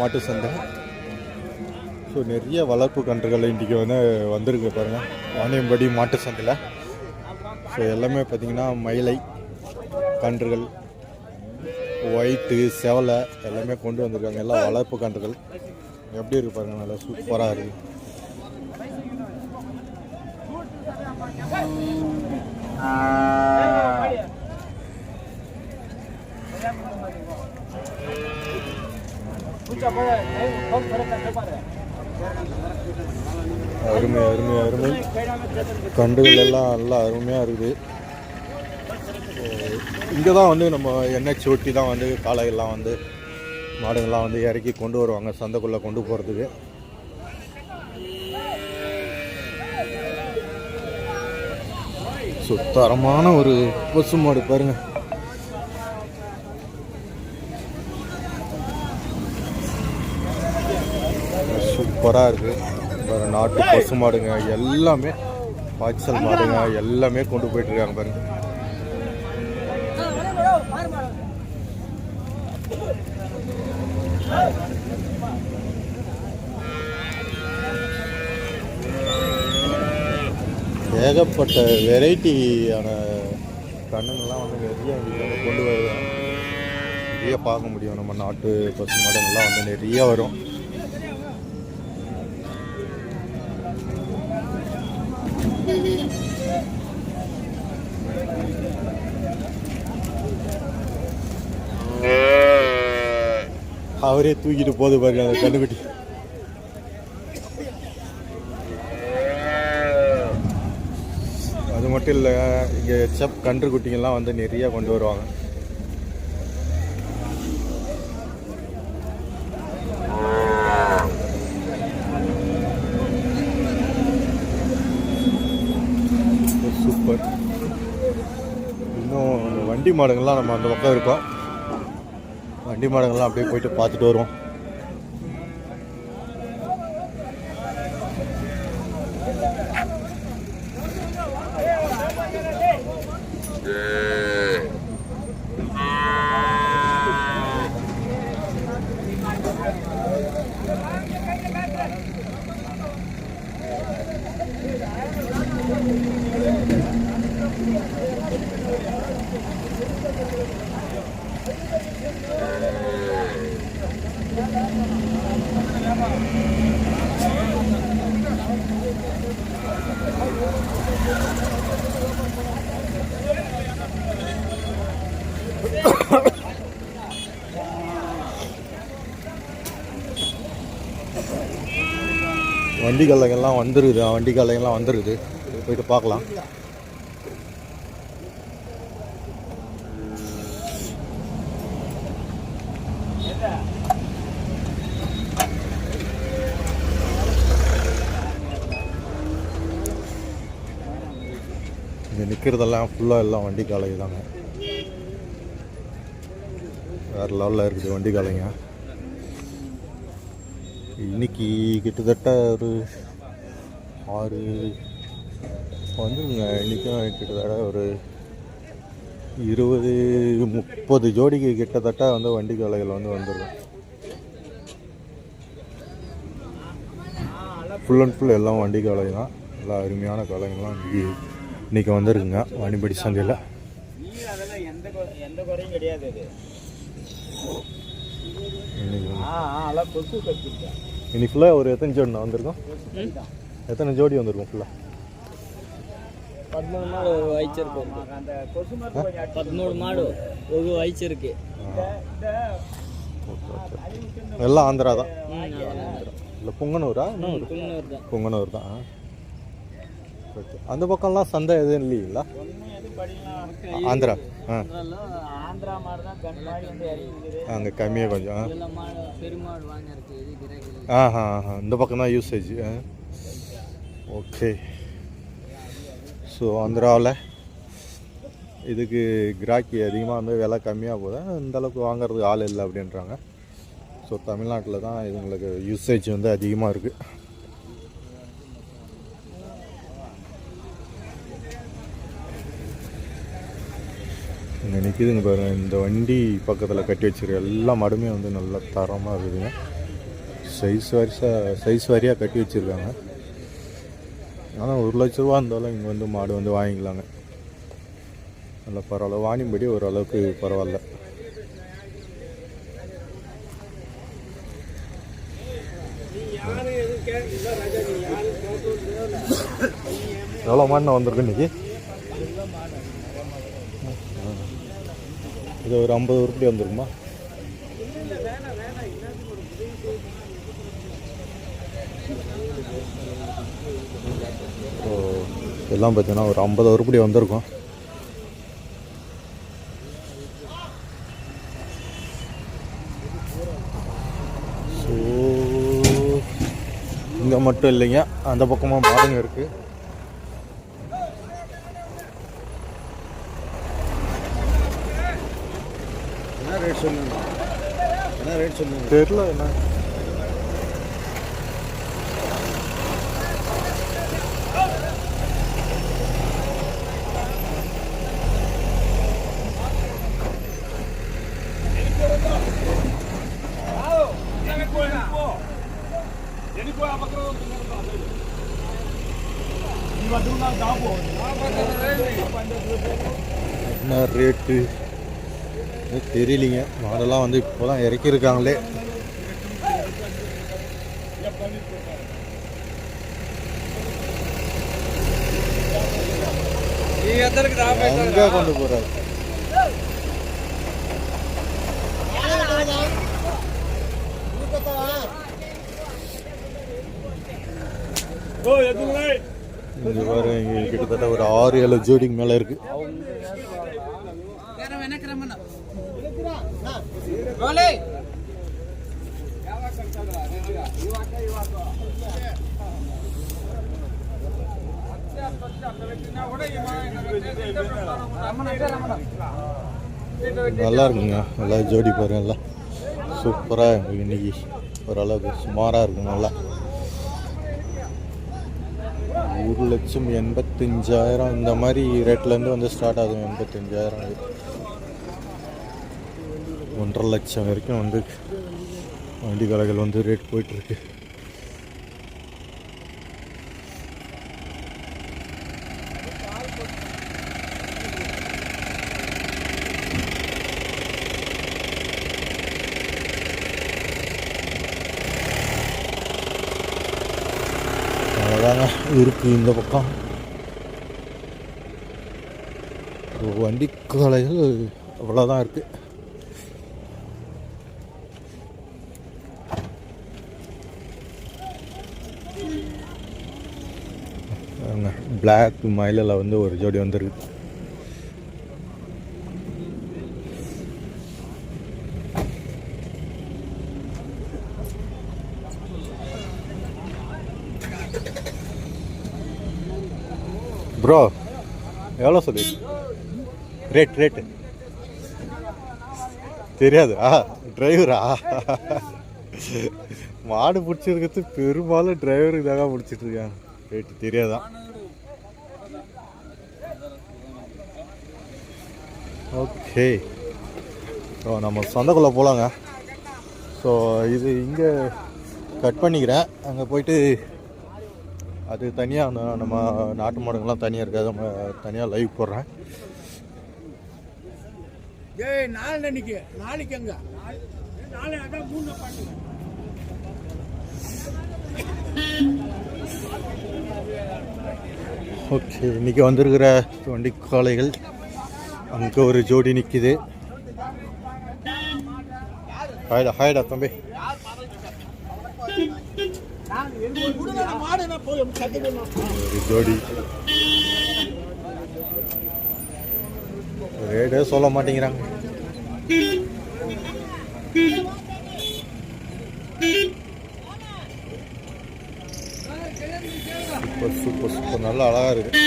மாட்டு சந்தை. ஸோ நிறைய வளர்ப்பு கன்றுகள் இன்றைக்கி வந்து வந்திருக்கு பாருங்கள் வாணியம்படி மாட்டு சந்தையில். ஸோ எல்லாமே பார்த்திங்கன்னா மயிலை கன்றுகள் ஒயிட்டு செவலை எல்லாமே கொண்டு வந்திருக்காங்க. எல்லாம் வளர்ப்பு கன்றுகள். எப்படி இருக்கு பாருங்க நல்லா சூப்பராக இருக்குது அருமை அருமை அருமை. கண்டுகள் எல்லாம் நல்லா அருமையாக இருக்குது. இங்கே தான் வந்து நம்ம என்ஹெச் ஒட்டி தான் வந்து காளைகள்லாம் வந்து மாடுங்கள்லாம் வந்து இறக்கி கொண்டு வருவாங்க சந்தைக்குள்ளே கொண்டு போகிறதுக்கு சுத்தரமான ஒரு பசு மாடு பாருங்கள் சூப்பராக இருக்குது பாரு நாட்டு பசு மாடுங்க எல்லாமே பாய்ச்சல் மாடுங்க எல்லாமே கொண்டு போயிட்டு இருக்காங்க பாருங்க ஏகப்பட்ட வெரைட்டியான கண்ணுங்கள்லாம் வந்து நிறைய கொண்டு வருவாங்க நிறைய பார்க்க முடியும். நம்ம நாட்டு பசு மாடுங்கள்லாம் வந்து நிறைய வரும். அவரே தூக்கிட்டு போகுது பாருங்க அந்த கண்டுபிடி அது மட்டும் இல்லை இங்கே செப் கன்று குட்டிங்கெல்லாம் வந்து நிறைய கொண்டு வருவாங்க. சூப்பர். இன்னும் வண்டி மாடுங்கள்லாம் நம்ம அந்த பக்கம் இருக்கோம் வண்டி மாடங்கள்லாம் அப்படியே போயிட்டு பார்த்துட்டு வருவோம். வண்டி கல்லைங்கெல்லாம் வந்துருக்குது. வண்டி கல்லைங்கெல்லாம் வந்துருக்குது. போயிட்டு பார்க்கலாம். இங்கே நிற்கிறதெல்லாம் ஃபுல்லாக எல்லாம் வண்டி காலை தாங்க. வேறு லெவலில் இருக்குது வண்டி காலைங்க இன்னைக்கு கிட்டத்தட்ட ஒரு ஆறு வந்துங்க இன்றைக்கும் கிட்டத்தட்ட ஒரு இருபது முப்பது ஜோடிக்கு கிட்டத்தட்ட வந்து வண்டி காலைகள் வந்து வந்துடும் ஃபுல் அண்ட் ஃபுல் எல்லாம் வண்டி காலை தான். எல்லாம் அருமையான காளைங்கள்லாம் இன்றைக்கி இன்றைக்கி வந்திருக்குங்க வாணிபடி சந்தையில். அதெல்லாம் எந்த கொ- எந்த குறையும் கிடையாது அது இன்னைக்கு இன்னைக்கு ஃபுல்லாக ஒரு எத்தனை ஜோடி நான் வந்திருக்கோம்? எத்தனை ஜோடி வந்திருக்கோம் ஃபுல்லாக பதிமூணு மாடு வயிச்சிருக்கு பதிமூணு மாடு ஒரு வயிச்சிருக்கு எல்லாம் ஆந்திரா தான் இல்லை புங்கனூரா? குன்னூர் தான். புங்கனூர் தான். ஓகே. அந்த பக்கம்லாம் சந்தை எதுவும் இல்லைங்களா? ஆந்திரா. ஆ. ஆந்திரா தான் மாதிரி வந்து இறங்கிக்குது. அங்கே கம்மியாக கொஞ்சம் பெருமாடு வாங்கியிருக்கு இது கிராக்கி ஆஹா ஆஹா. இந்த பக்கம் தான் யூசேஜ் ஓகே. ஸோ ஆந்திராவில் இதுக்கு கிராக்கி அதிகமாக வந்து விலை கம்மியாக போதா இந்த அளவுக்கு வாங்குறதுக்கு ஆள் இல்லை அப்படின்றாங்க. ஸோ தமிழ்நாட்டில் தான் இதுங்களுக்கு யூசேஜ் வந்து அதிகமாக இருக்குது இங்கே நிற்கிதுங்க இந்த வண்டி பக்கத்தில் கட்டி வச்சிருக்க எல்லா மாடுமே வந்து நல்ல தரமாக இருக்குதுங்க. சைஸ் வாரிசாக சைஸ் வாரியாக கட்டி வச்சுருக்காங்க. ஆனால் ஒரு லட்ச ரூபா இருந்தாலும் இங்கே வந்து மாடு வந்து வாங்கிக்கலாங்க. நல்லா பரவாயில்ல. வாணிபடி ஓரளவுக்கு பரவாயில்ல. எவ்வளோ மாடுண்ணா வந்திருக்கு இன்னைக்கு? இது ஒரு ஐம்பது உருப்படி வந்துருக்குமா? ஸோ எல்லாம் பார்த்தீங்கன்னா ஒரு ஐம்பது உருப்படி வந்திருக்கும். ஸோ இங்கே மட்டும் இல்லைங்க. அந்த பக்கமாக மாடுங்க இருக்குது என்ன ரேட் சொன்னீங்க என்ன ரேட் சொன்னீங்க தெரில என்ன என்ன ரேட்டு இது தெரியலிங்க. மாடெல்லாம் வந்து இப்போ தான் இறக்கியிருக்காங்களே. எங்கே கொண்டு போகிறாரு இங்கே பாரு கிட்டத்தட்ட ஒரு ஆறு ஏழு ஜோடிக்கு மேலே இருக்குது நல்லா இருக்குங்க நல்லா ஜோடி பாருங்க எல்லாம் சூப்பராக இருக்குது இன்னைக்கு. ஓரளவுக்கு சுமாராக இருக்கும் நல்லா. ஒரு லட்சம் எண்பத்தஞ்சாயிரம் இந்த மாதிரி ரேட்லேருந்து வந்து ஸ்டார்ட் ஆகும் எண்பத்தஞ்சாயிரம் ஒன்றரை லட்சம் வரைக்கும் வந்து வண்டி விலைகள் வந்து ரேட் போயிட்டுருக்கு. அவ்வளோதாங்க இருக்குது இந்த பக்கம். வண்டி கலைகள் அவ்வளோதான் இருக்குது பிளாக் மயிலில் வந்து ஒரு ஜோடி வந்துருக்கு. ப்ரோ எவ்வளோ சொல்லி? ரேட் ரேட்டு தெரியாது ஆ டிரைவரா மாடு பிடிச்சிருக்கிறது பெரும்பாலும் டிரைவருக்கு தாங்க பிடிச்சிட்டு இருக்காங்க. ரேட்டு தெரியாதான். ஓகே. ஸோ நம்ம சொந்தக்குள்ளே போகலாங்க ஸோ இது இங்கே கட் பண்ணிக்கிறேன். அங்கே போயிட்டு அது தனியாக நம்ம நாட்டு மாடுங்கள்லாம் தனியாக இருக்காது. நம்ம தனியாக லைவ் போடுறேன். ஏய் நாளைக்கு நாளைக்கு எங்க? நாளை அதான் மூணு பண்ணுங்க ஓகே இன்றைக்கி வந்திருக்கிற வண்டி காளைகள். அங்கே ஒரு ஜோடி நிற்கிது ஹாய்டா ஹாய்டா தம்பி. ஒரு ஜோடி. ரேட்டே சொல்ல மாட்டேங்கிறாங்க. சூப்பர் சூப்பர் நல்லா அழகாக இருக்கு.